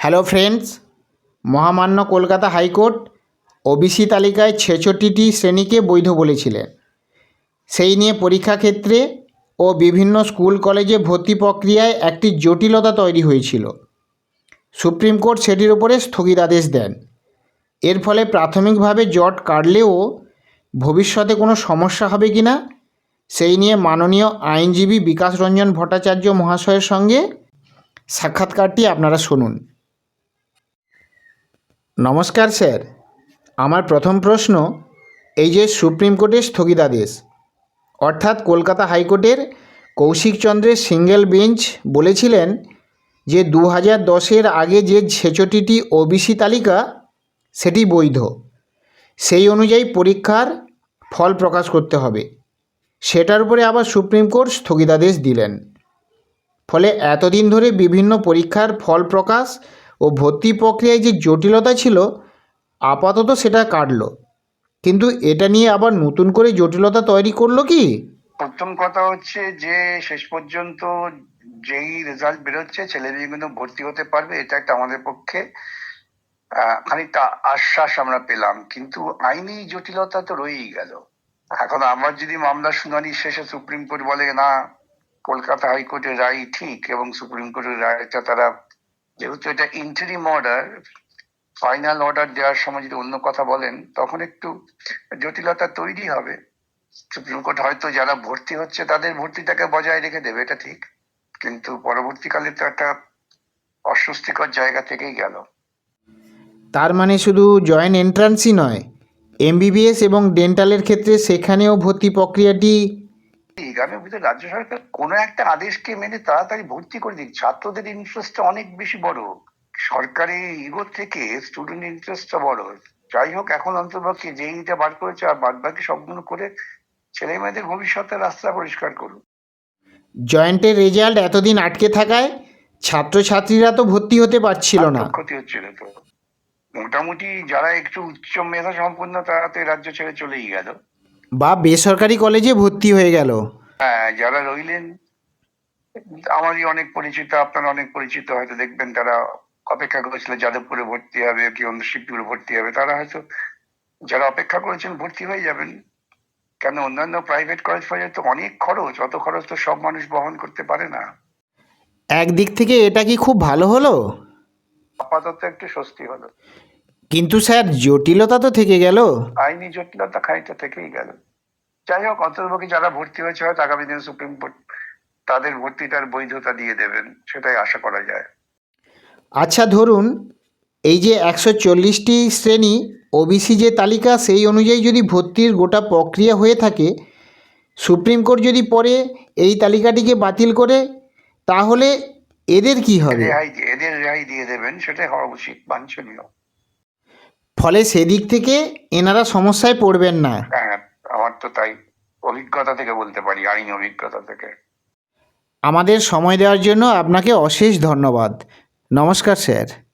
Hello friends, মহামান্য Kolkata high court OBC তালিকায় ছেষট্টিটি শ্রেণীকে বৈধ বলেছিলেন। সেই নিয়ে পরীক্ষা ক্ষেত্রে ও বিভিন্ন স্কুল কলেজে ভর্তি প্রক্রিয়ায় একটি জটিলতা তৈরি হয়েছিল। সুপ্রিম কোর্ট সেটির উপরে স্থগিতাদেশ দেন। এর ফলে প্রাথমিকভাবে জট কাটলেও ভবিষ্যতে কোনো সমস্যা হবে কি না, সেই নিয়ে মাননীয় আইনজীবী বিকাশ রঞ্জন ভট্টাচার্য মহাশয়ের সঙ্গে সাক্ষাৎকারটি আপনারা শুনুন। নমস্কার, স্যার। আমার প্রথম প্রশ্ন, এই যে সুপ্রিম কোর্টের স্থগিতাদেশ, অর্থাৎ কলকাতা হাইকোর্টের কৌশিক চন্দ্রের সিঙ্গেল বেঞ্চ বলেছিলেন যে দু হাজার দশের আগে যে ছেষট্টিটি ওবিসি তালিকা, সেটি বৈধ। সেই অনুযায়ী পরীক্ষার ফল প্রকাশ করতে হবে। সেটার উপরে আবার সুপ্রিম কোর্ট স্থগিতাদেশ দিলেন। ফলে এতদিন ধরে বিভিন্ন পরীক্ষার ফল প্রকাশ ও ভর্তি প্রক্রিয়ায় যে জটিলতা ছিল, আপাতত সেটা কাটলো। কিন্তু এটা নিয়ে আবার নতুন করে জটিলতা তৈরি করল কি? প্রথম কথা হচ্ছে যে, শেষ পর্যন্ত যেই রেজাল্ট বেরোচ্ছে, ছেলে মেয়েগুলো ভর্তি হতে পারবে, এটা একটা আমাদের পক্ষে খানিকটা আশ্বাস আমরা পেলাম। কিন্তু আইনি জটিলতা তো রয়েই গেল। এখন আমার যদি মামলার শুনানি শেষে সুপ্রিম কোর্ট বলে, না, কলকাতা হাইকোর্টের রায় ঠিক এবং সুপ্রিম কোর্টের রায়টা তারা যেহেতু এটা ইন্টারিম অর্ডার ফাইনাল অর্ডার দেওয়ার সময় যদি অন্য কথা বলেন, তখন একটু জটিলতা তৈরি হবে। সুপ্রিম কোর্ট হয়তো যারা ভর্তি হচ্ছে তাদের ভর্তিটাকে বজায় রেখে দেবে, এটা ঠিক। কিন্তু পরবর্তীকালে তো একটা অস্বস্তিকর জায়গা থেকেই গেল। তার মানে শুধু জয়েন্ট এন্ট্রান্সই নয় এমবিবিএস এবং ডেন্টালের ক্ষেত্রে সেখানেও ভর্তি প্রক্রিয়াটি আমি বুঝতে রাজ্য সরকার কোনো একটা আদেশকে মেনে তাড়াতাড়ি ভর্তি করে দিক ছাত্রদের ইন্টারেস্টটা অনেক বেশি বড়। সরকারি ইগো থেকে স্টুডেন্ট ইন্টারেস্টটা বড়। যাই হোক এখন অন্তর্পক্ষে যেইটা বার করেছে আর বাদ বাকি সবগুলো করে ছেলে মেয়েদের ভবিষ্যতের রাস্তা পরিষ্কার করুন জয়েন্টের রেজাল্ট এতদিন আটকে থাকায় ছাত্রছাত্রীরা তো ভর্তি হতে পারছিল না। ক্ষতি হচ্ছিল তো। মোটামুটি যারা একটু উচ্চ মেধা সম্পন্ন তারা তো রাজ্য ছেড়ে চলেই গেল। বা বেসরকারি কলেজে ভর্তি হয়ে গেল। হ্যাঁ যারা রইলেন আমারই অনেক পরিচিত আপনার অনেক পরিচিত হয়তো দেখবেন তারা অপেক্ষা করেছিল যাদবপুরে ভর্তি হবে কি অন্য শিবপুরে ভর্তি হবে। তারা হয়তো যারা অপেক্ষা করেছেন ভর্তি হয়ে যাবেন কেন অন্যান্য প্রাইভেট কলেজ ফলেজ তো অনেক খরচ অত খরচ তো সব মানুষ বহন করতে পারে না। একদিক থেকে এটা কি খুব ভালো হলো? আপাতত একটু স্বস্তি হলো। কিন্তু স্যার জটিলতা তো থেকে গেল। আইনি জটিলতা খানিকটা থেকেই গেল। যাই হোক অন্তর্ভুক্ত যারা ভর্তি হয়েছে হয়তো আগামী দিনে সুপ্রিম কোর্ট তাদের ভর্তিটার বৈধতা দিয়ে দেবেন সেটাই আশা করা যায়। আচ্ছা ধরুন এই যে একশো চল্লিশটি শ্রেণি ওবিসি যে তালিকা সেই অনুযায়ী যদি ভর্তির গোটা প্রক্রিয়া হয়ে থাকে সুপ্রিম কোর্ট যদি পরে এই তালিকাটিকে বাতিল করে তাহলে এদের কি হবে? এদের রেহাই দিয়ে দেবেন সেটাই হওয়া উচিত বাঞ্ছনীয়। ফলে সেদিক থেকে এনারা সমস্যায় পড়বেন না। তো তাই অভিজ্ঞতা থেকে বলতে পারি, আইনি অভিজ্ঞতা থেকে। আমাদের সময় দেওয়ার জন্য আপনাকে অশেষ ধন্যবাদ। নমস্কার, স্যার।